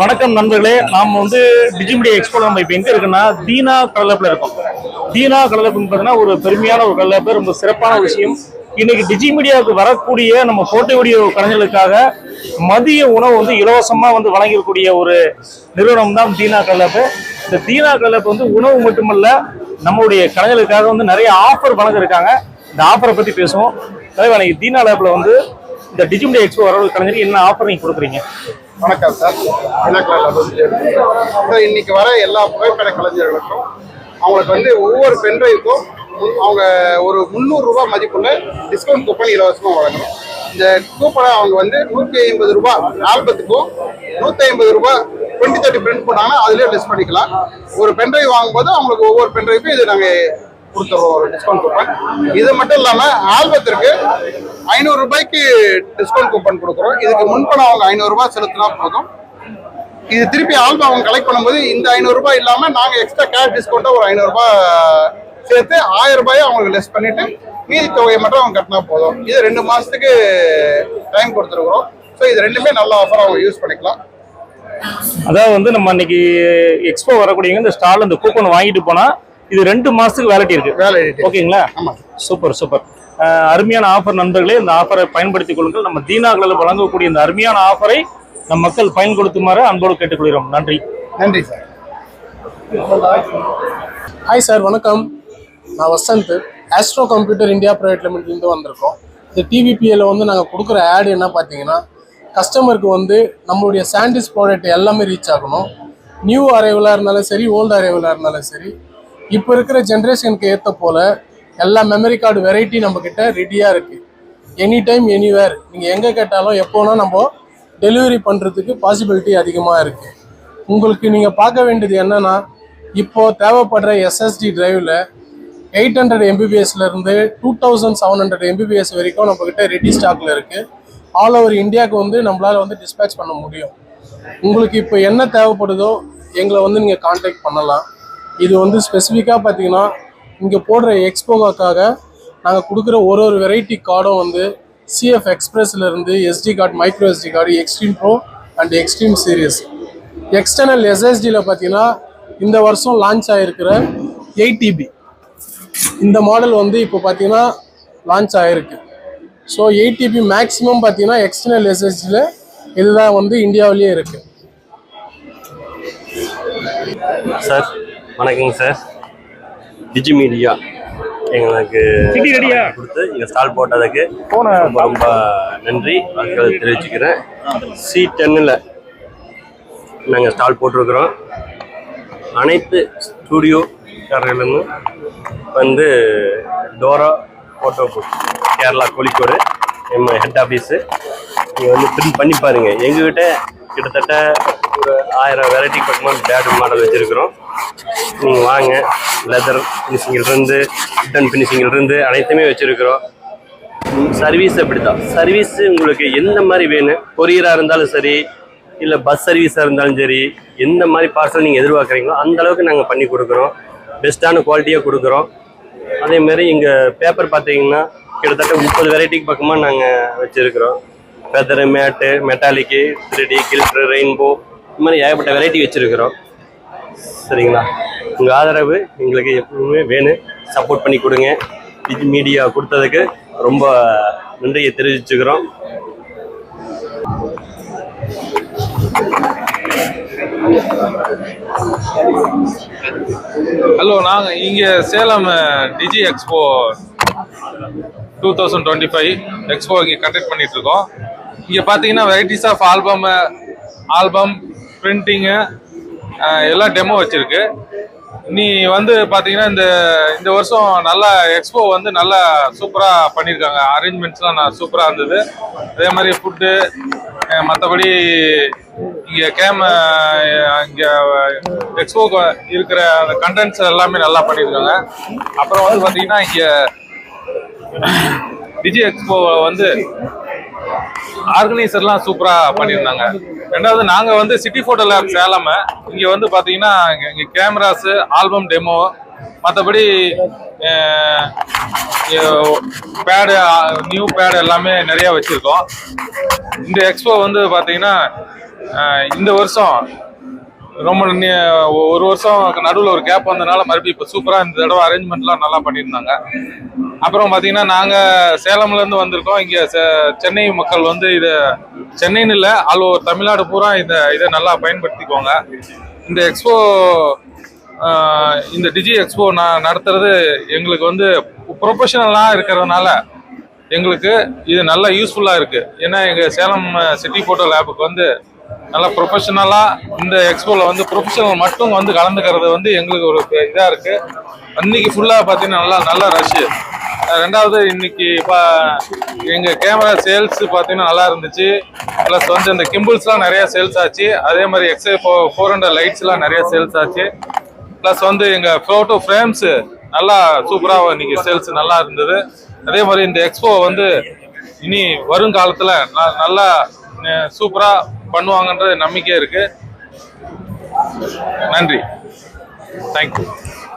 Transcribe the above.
வணக்கம் நண்பர்களே. நாம் வந்து டிஜிமீடியா எக்ஸ்போ நம்ம இப்போ எங்கே இருக்குன்னா தீனா கடலப்பில் இருக்கோம். தீனா கடலப்புன்னு பார்த்தீங்கன்னா ஒரு பெருமையான ஒரு கடலப்பு ரொம்ப சிறப்பான விஷயம். இன்னைக்கு டிஜிமீடியாவுக்கு வரக்கூடிய நம்ம போட்டோ வீடியோ கலைஞர்களுக்காக மதிய உணவு வந்து இலவசமாக வந்து வழங்கக்கூடிய ஒரு நிறுவனம் தான் தீனா கடலப்பு. இந்த தீனா கடலப்பு வந்து உணவு மட்டுமல்ல நம்மளுடைய கலைஞர்களுக்காக வந்து நிறைய ஆஃபர் வழங்கிருக்காங்க இந்த ஆஃபரை பற்றி பேசுவோம். தலைவா இன்னைக்கு தீனா லேப்ல வந்து இந்த டிஜிமீடியா எக்ஸ்போ வர கலைஞர் என்ன ஆஃபர் நீங்க கொடுக்குறீங்க? வணக்கம் சார். இலக்கண சார் இன்னைக்கு வர எல்லா புகைப்பட கலைஞர்களுக்கும் அவங்களுக்கு வந்து ஒவ்வொரு பென்ட்ரைவுக்கும் அவங்க ஒரு முந்நூறு ரூபாய் மதிப்புள்ள டிஸ்கவுண்ட் கூப்பன் இலவசமாக வழங்கணும். இந்த கூப்பனை அவங்க வந்து நூற்றி ஐம்பது ரூபாய் ஆல்பத்துக்கும் நூற்றி ஐம்பது ரூபாய் டுவெண்ட்டி தேர்ட்டி பிரிண்ட் பண்ணாங்கன்னா அதுலேயே லெஸ் பண்ணிக்கலாம். ஒரு பென்ட்ரைவ் வாங்கும்போது அவங்களுக்கு ஒவ்வொரு பென்ட்ரைவுக்கும் இது நாங்கள் கொடுத்துருவோம் ஒரு டிஸ்கவுண்ட் கூப்பன் இது மட்டும் இல்லாமல் ஆல்பத்திற்கு ஐநூறு ரூபாய்க்கு டிஸ்கவுண்ட் கூப்பன் கொடுக்குறோம். இதுக்கு முன்பணம் அவங்க ஐநூறுரூபா செலுத்தினா போதும். இது திருப்பி ஆல்பம் அவங்க கலெக்ட் பண்ணும்போது இந்த ஐநூறுரூபா இல்லாமல் நாங்கள் எக்ஸ்ட்ரா கேஷ் டிஸ்கவுண்ட்டாக ஒரு ஐநூறுரூபா சேர்த்து ஆயிரம் ரூபாயை அவங்களுக்கு லெஸ் பண்ணிட்டு மீதி தொகையை மட்டும் அவங்க கட்டினா போதும். இது ரெண்டு மாதத்துக்கு டைம் கொடுத்துருக்குறோம். ஸோ இது ரெண்டுமே நல்ல ஆஃபர் அவங்க யூஸ் பண்ணிக்கலாம். அதாவது வந்து நம்ம இன்னைக்கு எக்ஸ்போ வரக்கூடியவங்க இந்த ஸ்டால் இந்த கூப்பன் வாங்கிட்டு போனா இது ரெண்டு மாசத்துக்கு வேலிட்டி இருக்கு. ஓகேங்களா? ஆமா. Super super. அருமையான ஆஃபர் நண்பர்களே இந்த ஆஃபரை பயன்படுத்திக் கொள்ளுங்கள். நம்ம தீனாக்களில் வழங்கக்கூடிய இந்த அருமையான ஆஃபரை நம் மக்கள் பயன்படுத்துமாறு அன்போடு கேட்டுக்கொள்கிறோம். நன்றி. நன்றி சார் ஹாய் சார் வணக்கம். நான் Vasanth. Astro computer India private லிமிட்லேருந்து வந்திருக்கோம். இந்த டிவிபிஎல்ல வந்து நாங்கள் கொடுக்குற ஆட் என்ன பார்த்தீங்கன்னா கஸ்டமருக்கு வந்து நம்மளுடைய சாண்டிஸ் ப்ராடக்ட் எல்லாமே ரீச் ஆகணும். நியூ அரைவலாக இருந்தாலும் சரி ஓல்டு அரைவலாக இருந்தாலும் சரி இப்போ இருக்கிற ஜென்ரேஷனுக்கு ஏற்ற போல் எல்லா மெமரி கார்டு வெரைட்டி நம்மக்கிட்ட ரெடியாக இருக்குது எனி டைம் எனிவேர் நீங்கள் எங்கே கேட்டாலும் எப்போனா நம்ம டெலிவரி பண்ணுறதுக்கு பாசிபிலிட்டி அதிகமாக இருக்குது உங்களுக்கு நீங்கள் பார்க்க வேண்டியது என்னன்னா இப்போது தேவைப்படுற எஸ்எஸ்டி டிரைவில் eight hundred எம்பிபிஎஸ்லேருந்து two thousand seven hundred MBPS வரைக்கும் நம்மக்கிட்ட ரெடி ஸ்டாக்ல இருக்குது ஆல் ஓவர் இந்தியாவுக்கு வந்து நம்மளால் வந்து டிஸ்பேச் பண்ண முடியும். உங்களுக்கு இப்போ என்ன தேவைப்படுதோ எங்களை வந்து நீங்கள் காண்டாக்ட் பண்ணலாம். இது வந்து ஸ்பெசிஃபிக்காக பார்த்தீங்கன்னா இங்கே போடுற எக்ஸ்போக்காக நாங்கள் கொடுக்குற ஒரு ஒரு வெரைட்டி கார்டும் வந்து CF எக்ஸ்பிரஸ்லேருந்து SD card micro SD card extreme pro and extreme series external எஸ்எஸ்டியில் பார்த்தீங்கன்னா இந்த வருஷம் லான்ச் ஆகிருக்கிற எயிட் டிபி இந்த மாடல் வந்து இப்போ பார்த்தீங்கன்னா லான்ச் ஆகிருக்கு ஸோ எயிட் டிபி மேக்ஸிமம் பார்த்தீங்கன்னா எக்ஸ்டர்னல் எஸ்எஸ்டியில் இதுதான் வந்து இந்தியாவிலேயே இருக்குது சார் வணக்கங்க சார். டிஜி மீடியா. எங்களுக்கு கொடுத்து இங்கே ஸ்டால் போட்டதுக்கு ரொம்ப ரொம்ப நன்றி. வாழ்த்துக்கள் தெரிவிச்சுக்கிறேன். சி டென்னில் நாங்கள் ஸ்டால் போட்டிருக்கிறோம். அனைத்து ஸ்டூடியோக்காரர்களும் வந்து டோரா ஃபோட்டோ கேரளா கோழிக்கோடு நம்ம ஹெட் ஆஃபீஸு நீங்கள் வந்து பிரிண்ட் பண்ணி பாருங்கள் எங்ககிட்ட கிட்டத்தட்ட ஒரு ஆயிரம் வெரைட்டி பக்கமாக பேட் மாடல் வச்சுருக்கிறோம். நீங்கள் வாங்க. லெதர் ஃபினிஷிங்கிலிருந்து உட்டன் ஃபினிஷிங்கிலிருந்து அனைத்துமே வச்சுருக்கிறோம். சர்வீஸ் அப்படிதான் சர்வீஸ் உங்களுக்கு எந்த மாதிரி வேணும்? கொரியராக இருந்தாலும் சரி இல்லை பஸ் சர்வீஸாக இருந்தாலும் சரி எந்த மாதிரி பார்சல் நீங்கள் எதிர்பார்க்குறீங்களோ அந்த அளவுக்கு நாங்கள் பண்ணி கொடுக்குறோம். பெஸ்ட்டான குவாலிட்டியாக கொடுக்குறோம். அதேமாரி எங்கள் இங்கே பேப்பர் பார்த்தீங்கன்னா கிட்டத்தட்ட முப்பது வெரைட்டிக்கு பக்கமாக நாங்கள் வச்சுருக்கிறோம். Feather matte metallic three D glitter rainbow இது மாதிரி ஏகப்பட்ட வெரைட்டி வச்சுருக்கிறோம். சரிங்களா? உங்கள் ஆதரவு எங்களுக்கு எப்பவுமே வேணும். சப்போர்ட் பண்ணி கொடுங்க. டிஜி மீடியா கொடுத்ததுக்கு ரொம்ப நன்றியை தெரிவிச்சுக்கிறோம். ஹலோ நாங்கள் இங்கே Salem digi expo two thousand twenty five expo இங்கே கண்டக்ட் பண்ணிகிட்ருக்கோம் இங்கே பார்த்தீங்கன்னா varieties of album album printing எல்லாம் டெமோ வச்சுருக்கு. நீ வந்து பார்த்தீங்கன்னா இந்த இந்த வருஷம் நல்லா எக்ஸ்போ வந்து நல்லா சூப்பராக பண்ணியிருக்காங்க அரேஞ்ச்மெண்ட்ஸ்லாம் நான் சூப்பராக இருந்தது. அதே மாதிரி ஃபுட்டு மற்றபடி இங்கே கேம இங்கே எக்ஸ்போ இருக்கிற அந்த கண்டென்ட்ஸ் எல்லாமே நல்லா பண்ணியிருக்காங்க அப்புறம் வந்து பார்த்தீங்கன்னா இங்கே டிஜி எக்ஸ்போ வந்து ஆர்கனைசர்லாம் சூப்பராக பண்ணியிருந்தாங்க. ரெண்டாவது நாங்கள் வந்து சிட்டி ஃபோட்டோ லேப் சேலம். இங்கே வந்து பார்த்தீங்கன்னா இங்கே கேமராஸு ஆல்பம் டெமோ மற்றபடி பேடு நியூ பேடு எல்லாமே நிறையா வச்சுருக்கோம். இந்த எக்ஸ்போ வந்து பார்த்தீங்கன்னா இந்த வருஷம் ரொம்ப ஒரு வருஷம் நடுவில் ஒரு கேப் வந்ததுனால மறுபடியும் இப்போ சூப்பராக இந்த தடவை அரேஞ்ச்மெண்ட்லாம் நல்லா பண்ணியிருந்தாங்க. அப்புறம் பார்த்தீங்கன்னா நாங்கள் சேலம்லேருந்து வந்திருக்கோம். இங்கே சென்னை மக்கள் வந்து இதை சென்னைன்னு இல்லை ஆல் ஓவர் தமிழ்நாடு பூரா இதை இதை நல்லா பயன்படுத்திக்கோங்க. இந்த எக்ஸ்போ இந்த டிஜி எக்ஸ்போ நான் நடத்துறது எங்களுக்கு வந்து ப்ரொஃபஷனலாக இருக்கிறதுனால எங்களுக்கு இது நல்லா யூஸ்ஃபுல்லாக இருக்குது ஏன்னா எங்கள் சேலம் சிட்டி ஃபோட்டோ லேபுக்கு வந்து நல்லா ப்ரொஃபஷனலாக இந்த எக்ஸ்போவில் வந்து ப்ரொஃபஷனல் மட்டும் வந்து கலந்துக்கிறது வந்து எங்களுக்கு ஒரு இதாக இருக்குது அன்றைக்கி ஃபுல்லாக பார்த்தீங்கன்னா நல்லா நல்லா ரஷ்ஷு ரெண்டாவது இன்னைக்கு இப்போ எங்கள் கேமரா சேல்ஸ் பார்த்தீங்கன்னா நல்லா இருந்துச்சு. ப்ளஸ் வந்து இந்த கிம்பிள்ஸ்லாம் நிறையா சேல்ஸ் ஆச்சு. அதே மாதிரி எக்ஸ்ஏ ஃபோ ஃபோர் ஹண்ட்ரட் லைட்ஸ்லாம் நிறையா சேல்ஸ் ஆச்சு. ப்ளஸ் வந்து எங்கள் ஃபோட்டோ ஃப்ரேம்ஸு நல்லா சூப்பராக இன்னைக்கு சேல்ஸ் நல்லா இருந்தது. அதே மாதிரி இந்த எக்ஸ்போ வந்து இனி வருங்காலத்தில் ந- நல்லா சூப்பராக பண்ணுவாங்கன்ற நம்பிக்கை இருக்குது நன்றி. தேங்க்யூ